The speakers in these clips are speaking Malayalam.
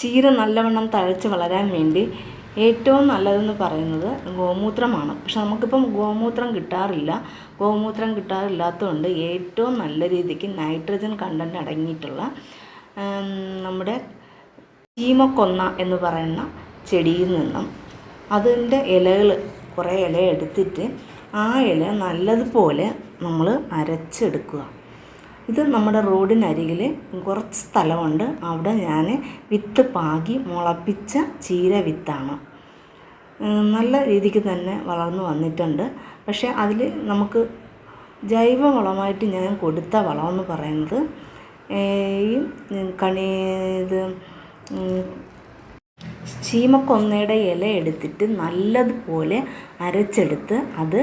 ചീര നല്ലവണ്ണം തഴച്ച് വളരാൻ വേണ്ടി ഏറ്റവും നല്ലതെന്ന് പറയുന്നത് ഗോമൂത്രമാണ്. പക്ഷെ നമുക്കിപ്പം ഗോമൂത്രം കിട്ടാറില്ല. ഗോമൂത്രം കിട്ടാറില്ലാത്തതുകൊണ്ട് ഏറ്റവും നല്ല രീതിക്ക് നൈട്രജൻ കണ്ടന്റ് അടങ്ങിയിട്ടുള്ള നമ്മുടെ ചീമക്കൊന്ന എന്ന് പറയുന്ന ചെടിയിൽ നിന്നും അതിന്റെ ഇലകൾ കുറേ ഇല എടുത്തിട്ട് ആ ഇല നല്ലതുപോലെ നമ്മൾ അരച്ചെടുക്കുക. ഇത് നമ്മുടെ റോഡിനരികിൽ കുറച്ച് സ്ഥലമുണ്ട്. അവിടെ ഞാൻ വിത്ത് പാകി മുളപ്പിച്ച ചീര വിത്താണ്. നല്ല രീതിക്ക് തന്നെ വളർന്നു വന്നിട്ടുണ്ട്. പക്ഷേ അതിൽ നമുക്ക് ജൈവ വളമായിട്ട് ഞാൻ കൊടുത്ത വളമെന്ന് പറയുന്നത് ഈ കണി ഇത് ചീമക്കൊന്നയുടെ ഇല എടുത്തിട്ട് നല്ലതുപോലെ അരച്ചെടുത്ത് അത്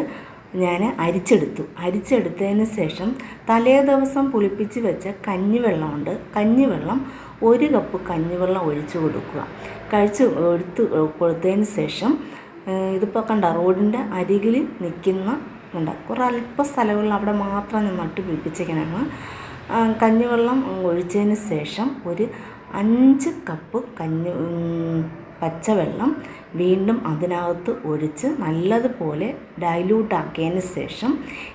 ഞാൻ അരിച്ചെടുത്തു. അരിച്ചെടുത്തതിന് ശേഷം തലേ ദിവസം പുളിപ്പിച്ച് വെച്ച കഞ്ഞിവെള്ളമുണ്ട്. കഞ്ഞിവെള്ളം ഒരു കപ്പ് കഞ്ഞിവെള്ളം ഒഴിച്ചു കൊടുക്കുക. കഴിച്ച് എടുത്ത് കൊടുത്തതിന് ശേഷം ഇതിപ്പോൾ കണ്ട റോഡിന്റെ അരികിൽ നിൽക്കുന്ന ഉണ്ട് കുറേ അല്പ സ്ഥലങ്ങളിൽ അവിടെ മാത്രം ഞാൻ നട്ട് പിടിപ്പിച്ചേക്കാനാണ് ആ, കഞ്ഞിവെള്ളം ഒഴിച്ചതിന് ശേഷം ഒരു അഞ്ച് കപ്പ് കഞ്ഞി പച്ചവെള്ളം വീണ്ടും അതിനകത്ത് ഒഴിച്ച് നല്ലതുപോലെ ഡൈല്യൂട്ടാക്കിയതിന് ശേഷം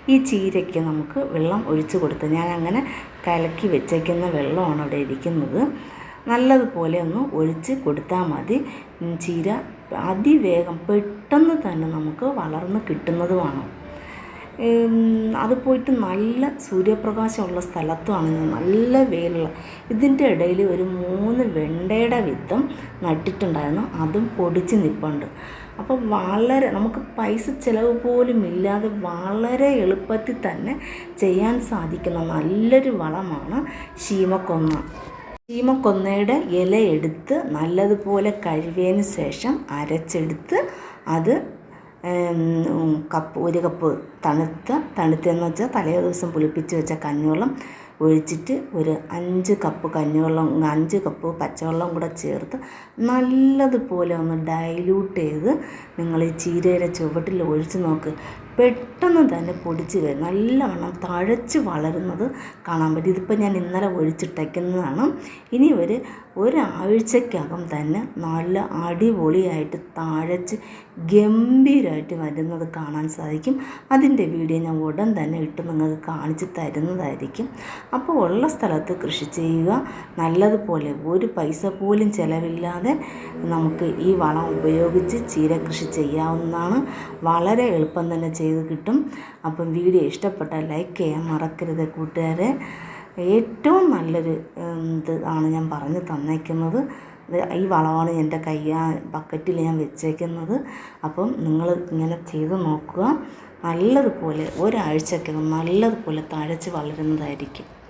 ഈ ചീരയ്ക്ക് നമുക്ക് വെള്ളം ഒഴിച്ച് കൊടുത്ത് ഞാൻ അങ്ങനെ കലക്കി വെച്ചേക്കുന്ന വെള്ളമാണ് അവിടെ ഇരിക്കുന്നത്. നല്ലതുപോലെ ഒന്ന് ഒഴിച്ച് കൊടുത്താൽ മതി. ചീര അതിവേഗം പെട്ടെന്ന് തന്നെ നമുക്ക് വളർന്ന് കിട്ടുന്നതുമാണ്. അത് പോയിട്ട് നല്ല സൂര്യപ്രകാശമുള്ള സ്ഥലത്തുമാണ് നല്ല വെയിലുള്ള ഇതിന്റെ ഇടയിൽ ഒരു മൂന്ന് വെണ്ടയുടെ വിത്തും നട്ടിട്ടുണ്ടായിരുന്നു. അതും പൊടിച്ച് നിൽപ്പുണ്ട് അപ്പോൾ വളരെ നമുക്ക് പൈസ ചിലവ് പോലും ഇല്ലാതെ വളരെ എളുപ്പത്തിൽ തന്നെ ചെയ്യാൻ സാധിക്കുന്ന നല്ലൊരു വളമാണ് ശീമക്കൊന്ന. ശീമക്കൊന്നയുടെ ഇല എടുത്ത് നല്ലതുപോലെ കഴുകിയതിന് ശേഷം അരച്ചെടുത്ത് അത് കപ്പ് ഒരു കപ്പ് തണുത്ത തണുത്തതെന്ന് വെച്ചാൽ തലേ ദിവസം പുളിപ്പിച്ച് വെച്ച കഞ്ഞിവെള്ളം ഒഴിച്ചിട്ട് ഒരു അഞ്ച് കപ്പ് കഞ്ഞിവെള്ളം അഞ്ച് കപ്പ് പച്ചവെള്ളം കൂടെ ചേർത്ത് നല്ലതുപോലെ ഒന്ന് ഡൈല്യൂട്ട് ചെയ്ത് നിങ്ങൾ ഈ ചീരയുടെ ചുവട്ടിൽ ഒഴിച്ച് നോക്ക്. പെട്ടെന്ന് തന്നെ പൊടിച്ച് വരും. നല്ലവണ്ണം തഴച്ച് വളരുന്നത് കാണാൻ പറ്റും. ഇതിപ്പോൾ ഞാൻ ഇന്നലെ ഒഴിച്ചിട്ടേക്കുന്നതാണ്. ഇനി ഒരു ഒരാഴ്ചക്കകം തന്നെ നല്ല അടിപൊളിയായിട്ട് തഴച്ച് ഗംഭീരമായിട്ട് വരുന്നത് കാണാൻ സാധിക്കും. അതിന്റെ വീഡിയോ ഞാൻ ഉടൻ തന്നെ ഇട്ട് നിങ്ങൾക്ക് കാണിച്ച് തരുന്നതായിരിക്കും. അപ്പോൾ ഉള്ള സ്ഥലത്ത് കൃഷി ചെയ്യുക. നല്ലതുപോലെ ഒരു പൈസ പോലും ചിലവില്ലാതെ നമുക്ക് ഈ വളം ഉപയോഗിച്ച് ചീര കൃഷി ചെയ്യാവുന്നതാണ്. വളരെ എളുപ്പം തന്നെ ചെയ്ത് കിട്ടും. അപ്പം വീഡിയോ ഇഷ്ടപ്പെട്ടാൽ ലൈക്ക് ചെയ്യാൻ മറക്കരുത് കൂട്ടുകാരെ. ഏറ്റവും നല്ലൊരു ഇത് ആണ് ഞാൻ പറഞ്ഞു തന്നേക്കുന്നത്. ഈ വളമാണ് എന്റെ കയ്യ ബക്കറ്റിൽ ഞാൻ വെച്ചേക്കുന്നത്. അപ്പം നിങ്ങൾ ഇങ്ങനെ ചെയ്ത് നോക്കുക. നല്ലതുപോലെ ഒരാഴ്ചക്കകം നല്ലതുപോലെ തഴച്ച് വളരുന്നതായിരിക്കും.